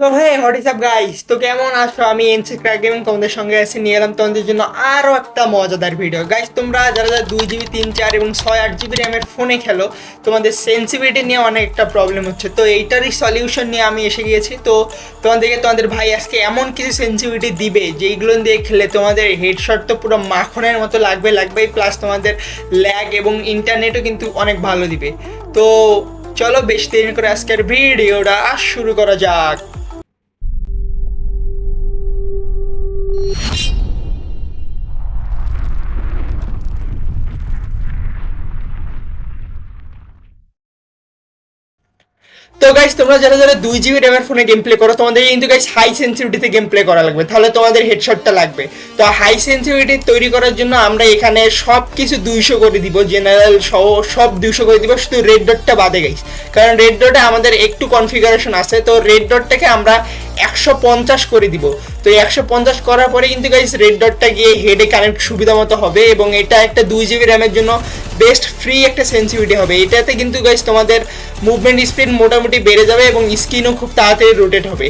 তো hey what up guys তো কেমন আছো? আমি এনসি ক্র্যাক গেমিং তোমাদের সঙ্গে এসে নিয়ে এলাম তোমাদের জন্য আরও একটা মজাদার ভিডিও গাইস তোমরা যারা যারা দুই জিবি তিন চার এবং ছয়, আট জিবি র্যামের ফোনে খেলো, তোমাদের সেন্সিভিটি নিয়ে অনেক একটা প্রবলেম হচ্ছে। তো এইটারই সলিউশন নিয়ে আমি এসে গিয়েছি। তো তোমাদেরকে তোমাদের ভাই আজকে এমন কিছু সেন্সিভিটি দিবে, যেইগুলো দিয়ে খেলে তোমাদের হেডশট তো পুরো মাখনের মতো লাগবে, লাগবেই প্লাস তোমাদের ল্যাগ এবং ইন্টারনেটও কিন্তু অনেক ভালো দিবে। তো চলো বেশি দেরি করে আজকের ভিডিওটা শুরু করা যাক। তো গাইস তোমরা যারা যারা দুই জিবি র্যামের ফোনে গেম প্লে করো, তোমাদের কিন্তু গাইস হাই সেন্সিটিভিটিতে গেম প্লে করা লাগবে। তাহলে তোমাদের হেডশটটা লাগবে। তো হাই সেন্সিটিভিটি তৈরি করার জন্য আমরা এখানে সব কিছু দুইশো করে দিব জেনারেল সহ সব দুইশো করে দিব, শুধু রেড ডটটা বাদে গাইস কারণ রেড ডটে আমাদের একটু কনফিগারেশন আছে, তো রেড ডটটাকে আমরা একশো পঞ্চাশ করে দিব। তো একশো পঞ্চাশ করার পরে কিন্তু গাইজ রেড ডটটা গিয়ে হেডে কানেক্ট সুবিধা মতো হবে এবং এটা একটা দুই জিবি র্যামের জন্য বেস্ট ফ্রি একটা সেন্সিভিটি হবে। এটাতে কিন্তু গাইজ তোমাদের মুভমেন্ট স্পিড মোটামুটি বেড়ে যাবে এবং স্ক্রিনও খুব তাড়াতাড়ি রোটেট হবে।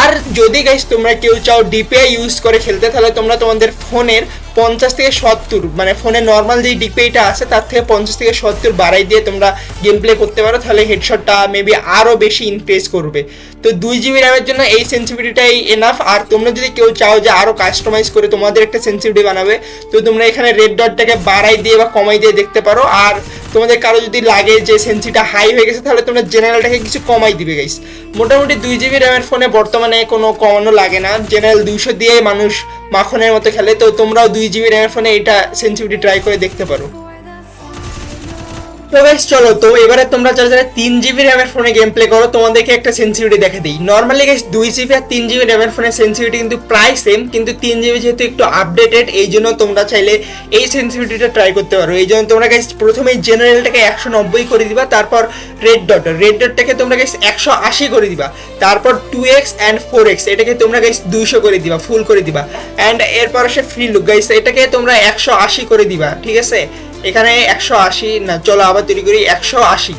আর যদি গাইস তোমরা কেউ চাও ডিপিআই ইউজ করে খেলতে, তাহলে তোমরা তোমাদের ফোনের পঞ্চাশ থেকে সত্তর মানে ফোনে নর্মাল যে ডিপিআইটা আছে, তার থেকে পঞ্চাশ থেকে সত্তর বাড়াই দিয়ে তোমরা গেম প্লে করতে পারো, তাহলে হেডশটটা মেবি আরও বেশি ইমপ্রেস করবে। তো দুই জিবি র্যামের জন্য এই সেন্সিভিটিটাই এনাফ আর তোমরা যদি কেউ চাও যে আরও কাস্টমাইজ করে তোমাদের একটা সেন্সিভিটি বানাবে, তো তোমরা এখানে রেড ডটটাকে বাড়াই দিয়ে বা কমাই দিয়ে দেখতে পারো, আর তোমাদের কারও যদি লাগে যে সেন্সিটা হাই হয়ে গেছে, তাহলে তোমরা জেনারেলটাকে কিছু কমাই দিবে গাইস মোটামুটি দুই জিবি র্যামের ফোনে বর্তমানে কোনো কমানো লাগে না। জেনারেল দুইশো দিয়ে মানুষ মাখনের মতো খেলে, তো তোমরাও দুই জিবি র্যামের ফোনে এটা সেন্সিভিটি ট্রাই করে দেখতে পারো। তো গাইস চলো, তো এবারে তোমরা যারা যারা তিন জিবি র্যামের ফোনে গেম প্লে করো, তোমাদেরকে একটা সেন্সিভিটি দেখে দিই। নর্মালি গাইস দুই জিবি আর তিন জিবি র্যামের ফোনের সেন্সিভিটি কিন্তু প্রায় সেম কিন্তু তিন জিবি যেহেতু একটু আপডেটেড এই জন্য তোমরা চাইলে এই সেন্সিভিটিটা ট্রাই করতে পারো। এই জন্য তোমরা গাইস প্রথমেই জেনারেলটাকে একশো নব্বই করে দিবা, তারপর রেড ডট রেড ডটটাকে তোমরা গাইস একশো আশি করে দিবা, তারপর two x and four x এটাকে তোমরা গাইস দুইশো করে দিবা ফুল করে দিবা। অ্যান্ড এরপর আসে ফ্রি লুক গাইস এটাকে তোমরা একশো আশি করে দিবা, ঠিক আছে? এখানে একশো আশি, না, চলো আবার তৈরি করি একশো আশি।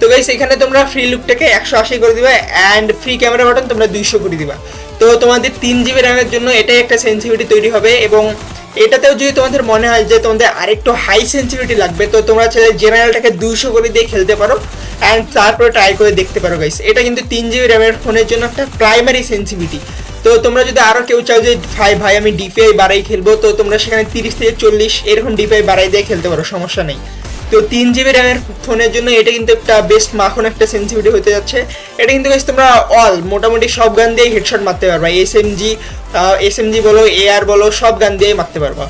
তো গাইস এখানে তোমরা ফ্রি লুকটাকে একশো আশি করে দিবা অ্যান্ড ফ্রি ক্যামেরা বাটন তোমরা দুইশো করে দিবা। তো তোমাদের তিন জিবি র্যামের জন্য এটাই একটা সেন্সিভিটি তৈরি হবে এবং এটাতেও যদি তোমাদের মনে হয় যে তোমাদের আরেকটু হাই সেন্সিভিটি লাগবে, তো তোমরা চাইলে জেনারেলটাকে দুইশো করে দিয়ে খেলতে পারো অ্যান্ড তারপরে ট্রাই করে দেখতে পারো গাইস এটা কিন্তু তিন জিবি র্যামের ফোনের জন্য একটা প্রাইমারি সেন্সিভিটি তো তোমরা যদি আরও কেউ চাও যে, ভাই ভাই, আমি ডিপিআই বাড়াই খেলব, তো তোমরা সেখানে তিরিশ থেকে চল্লিশ এরকম ডিপিআই বাড়াই দিয়ে খেলতে পারো, সমস্যা নেই। তো তিন জিবি র্যামের ফোনের জন্য এটা কিন্তু একটা বেস্ট মাখন, একটা সেন্সিভিটি হতে যাচ্ছে। এটা কিন্তু তোমরা অল মোটামুটি সব গান দিয়ে হেডশট মারতে পারবা। S M G S M G বলো এআর বলো, সব গান দিয়ে মারতে পারবা।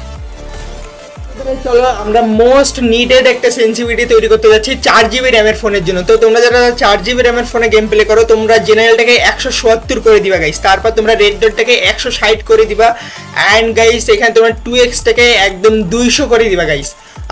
চলো, আমরা মোস্ট নিডেড একটা সেন্সিভিটি তৈরি করতে যাচ্ছি চার জিবি র্যামের ফোনের জন্য। তো তোমরা যারা চার জিবি র্যামের ফোনে গেম প্লে করো, তোমরা জেনারেলটাকে একশো সত্তর করে দিবা গাইস তারপর তোমরা রেড ডটটাকে একশো ষাট করে দিবা। অ্যান্ড গাইস এখানে তোমরা টু এক্সটাকে একদম দুইশো করে দিবা গাইস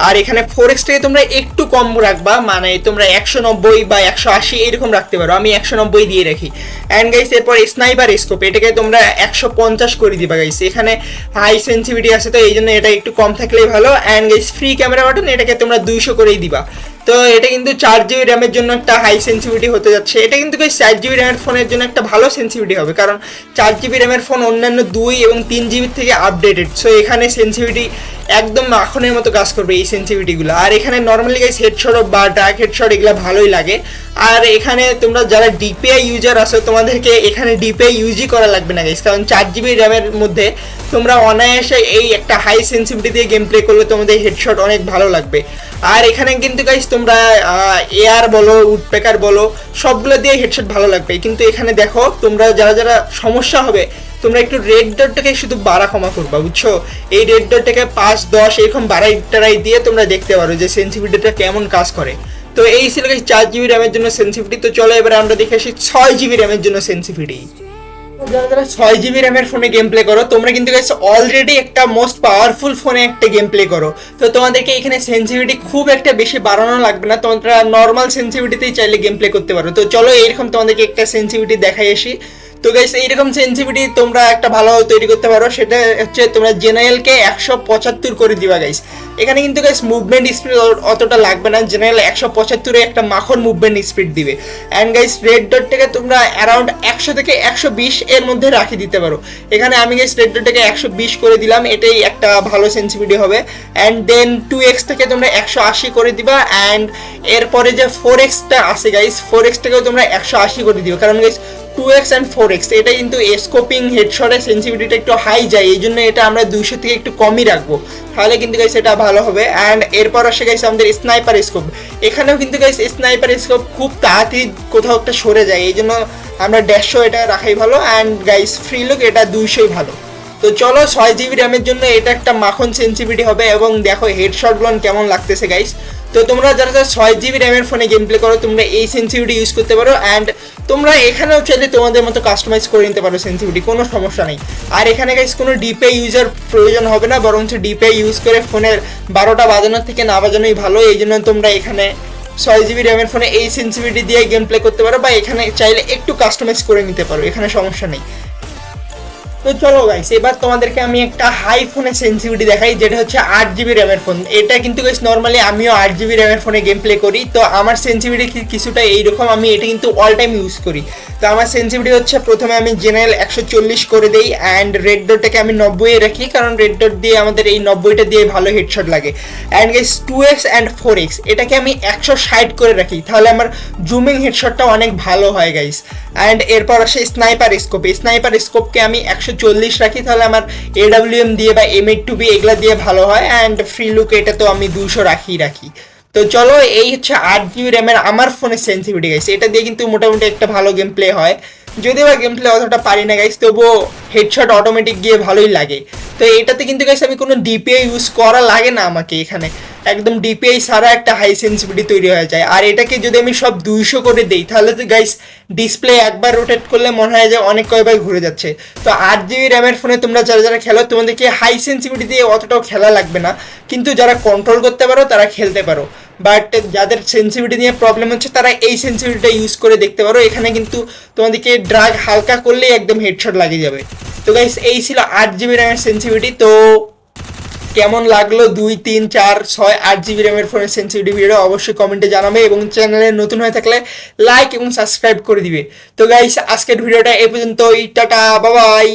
আর এখানে ফোর এক্সটাকে তোমরা একটু কম রাখবা মানে তোমরা একশো নব্বই বা একশো আশি এরকম রাখতে পারো। আমি একশো নব্বই দিয়ে রাখি। অ্যান্ড গাইস এরপর স্নাইপার স্কোপ এটাকে তোমরা একশো পঞ্চাশ করে দিবা গাইস এখানে হাই সেন্সিভিটি আছে, তো এই জন্য এটা একটু কম থাকলেই ভালো। And guys free camera button এটাকে তোমরা দুইশো করেই দিবা। তো এটা কিন্তু চার জিবি র্যামের জন্য একটা হাই সেন্সিভিটি হতে যাচ্ছে। এটা কিন্তু চার জিবি র্যামের ফোনের জন্য একটা ভালো সেন্সিভিটি হবে, কারণ চার জিবি র্যামের ফোন অন্যান্য দুই এবং তিন জিবির থেকে আপডেটেড সো এখানে সেন্সিভিটি একদম মাখনের মতো কাজ করবে এই সেন্সিভিটিগুলো আর এখানে নর্মালি গাইস হেডশট বা ডার্ক হেডশট এগুলো ভালোই লাগে। আর এখানে তোমরা যারা ডিপিআই ইউজার আছো, তোমাদেরকে এখানে ডিপিআই ইউজই করা লাগবে না গাইস কারণ চার জিবি র্যামের মধ্যে তোমরা অনায়াসে এই একটা হাই সেন্সিভিটি দিয়ে গেম প্লে করলে তোমাদের হেডশট অনেক ভালো লাগবে। আর এখানে কিন্তু গাইস তোমরা এয়ার বলো উডপেকার বলো, সবগুলো দিয়ে হেডশট ভালো লাগবে। কিন্তু এখানে দেখো, তোমরা যারা যারা সমস্যা হবে তোমরা একটু রেড ডটটাকে শুধু বাড়া ক্ষমা করবা, বুঝছ? এই রেড ডটটাকে পাঁচ, দশ, এরকম বাড়াই, টাড়াই দিয়ে তোমরা দেখতে পারো যে সেন্সিভিটিটা কেমন কাজ করে। তো এই ছিল চার জিবি র্যামের জন্য সেন্সিভিটি তো চলো এবার আমরা দেখে আসি ছয় জিবি র্যামের জন্য সেন্সিভিটি যারা যারা ছয় জিবি র্যামের ফোনে গেম প্লে করো। তোমরা কিন্তু অলরেডি একটা মোস্ট পাওয়ারফুল ফোনে একটা গেম প্লে করো। তো তোমাদেরকে এখানে সেন্সিভিটি খুব একটা বেশি বাড়ানো লাগবে না। তোমরা নর্মাল সেন্সিভিটিতেই চাইলে গেম প্লে করতে পারো। তো চলো এরকম তোমাদেরকে একটা সেন্সিভিটি দেখাই আসি। তো গাইস এইরকম সেন্সিভিটি তোমরা একটা ভালো তৈরি করতে পারো, সেটা হচ্ছে তোমরা জেনারেলকে একশো পঁচাত্তর করে দিবা গাইস এখানে কিন্তু গাইস মুভমেন্ট স্পিড অতটা লাগবে না জেনারেল একশো পঁচাত্তরে একটা মাখন মুভমেন্ট স্পিড দিবে। অ্যান্ড গাইস রেড ডটটাকে তোমরা অ্যারাউন্ড একশো থেকে একশো বিশ এর মধ্যে রাখি দিতে পারো। এখানে আমি গাইস রেড ডটটাকে একশো বিশ করে দিলাম, এটাই একটা ভালো সেন্সিভিটি হবে। অ্যান্ড দেন টু এক্স থেকে তোমরা একশো আশি করে দিবা অ্যান্ড এরপরে যে ফোর এক্সটা আছে গাইস ফোর এক্সটাকেও তোমরা একশো আশি করে দিবে। কারণ guys two x and four x এটা কিন্তু স্কোপিং হেডশটের সেন্সিভিটিটা একটু হাই যায়, এই জন্য এটা আমরা দুইশো থেকে একটু কমই রাখব। তাহলে কিন্তু গাইস এটা ভালো হবে। অ্যান্ড এরপর আসে গাইস আমাদের স্নাইপার স্কোপ এখানেও কিন্তু গাইস স্নাইপার স্কোপ খুব তাড়াতাড়ি কোথাও একটা সরে যায়, এই জন্য আমরা দেড়শো এটা রাখাই ভালো। অ্যান্ড গাইস ফ্রি লুক এটা দুইশোই ভালো। তো চলো ছয় জিবি র্যামের জন্য এটা একটা মাখন সেন্সিভিটি হবে এবং দেখো হেডশটগুলো কেমন লাগতেছে গাইস তো তোমরা যারা যারা ছয় জিবি র্যামের ফোনে গেম প্লে করো, তোমরা এই সেন্সিভিটি ইউজ করতে পারো অ্যান্ড তোমরা এখানেও চাইলে তোমাদের মতো কাস্টমাইজ করে নিতে পারো সেন্সিভিটি কোনো সমস্যা নেই। আর এখানে গাইস কোনো ডিপে ইউজার প্রয়োজন হবে না, বরঞ্চ ডিপে ইউজ করে ফোনের বারোটা বাজানোর থেকে না বাজানোই ভালো, এই জন্য তোমরা এখানে ছয় জিবি র্যামের ফোনে এই সেন্সিভিটি দিয়ে গেম প্লে করতে পারো বা এখানে চাইলে একটু কাস্টমাইজ করে নিতে পারো, এখানে সমস্যা নেই। তো চলো গাইস এবার তোমাদেরকে আমি একটা হাই ফোনের সেন্সিভিটি দেখাই, যেটা হচ্ছে আট জিবি র্যামের ফোন এটা কিন্তু গাইস নর্মালি আমিও আট জিবি র্যামের ফোনে গেম প্লে করি। তো আমার সেন্সিভিটি কিছুটা এইরকম, আমি এটা কিন্তু অল টাইম ইউজ করি। তো আমার সেন্সিভিটি হচ্ছে প্রথমে আমি জেনারেল একশো চল্লিশ করে দিই অ্যান্ড রেড ডটটাকে আমি নব্বই রাখি, কারণ রেড ডট দিয়ে আমাদের এই নব্বইটা দিয়ে ভালো হেডশট লাগে। And guys two x and four x এটাকে আমি একশো ষাট করে রাখি। তাহলে আমার জুমিং হেডশটটা অনেক ভালো হয় গাইস অ্যান্ড এরপর আসে স্নাইপার স্কোপ স্নাইপার স্কোপকে আমি একশো চল্লিশ রাখি, তাহলে আমার এডাব্লিউএম দিয়ে বা এম এড টু বি এগুলা দিয়ে ভালো হয় অ্যান্ড ফ্রি লুক এটা তো আমি দুশো রাখি রাখি। তো চলো, এই হচ্ছে আট জিবি র্যামের আমার ফোনের সেন্সিভিটি গেছে এটা দিয়ে কিন্তু মোটামুটি একটা ভালো গেম প্লে হয়। যদি বা গেম প্লে অতটা পারি না গাইস তবুও হেডশট অটোমেটিক গিয়ে ভালোই লাগে। তো এটাতে কিন্তু গাইস আমি কোনো ডিপিআই ইউজ করা লাগে না আমাকে এখানে। একদম ডিপিআই ছাড়া একটা হাই সেন্সিভিটি তৈরি হয়ে যায়। আর এটাকে যদি আমি সব দুইশো করে দিই, তাহলে তো গাইস ডিসপ্লে একবার রোটেট করলে মনে হয় যে অনেক কয়বার ঘুরে যাচ্ছে। তো আট জিবি র্যামের ফোনে তোমরা যারা যারা খেলো, তোমাদেরকে হাই সেন্সিভিটি দিয়ে অতটাও খেলা লাগবে না। কিন্তু যারা কন্ট্রোল করতে পারো, তারা খেলতে পারো। বাট যাদের সেন্সিভিটি নিয়ে প্রবলেম হচ্ছে, তারা এই সেন্সিভিটিটা ইউজ করে দেখতে পারো। এখানে কিন্তু তোমাদেরকে ড্রাগ হালকা করলেই একদম হেডশট লাগিয়ে যাবে। তো গাইস এই ছিল আট জিবি র্যামের সেন্সিভিটি তো কেমন লাগল দুই, তিন, চার, ছয়, আট জিবি র্যামের ফোনের সেন্সিভিটি ভিডিও অবশ্যই কমেন্টে জানাবে এবং চ্যানেলে নতুন হয়ে থাকলে লাইক এবং সাবস্ক্রাইব করে দিবে। তো গাইস আজকের ভিডিওটা এ পর্যন্তই। টাটা বাবাই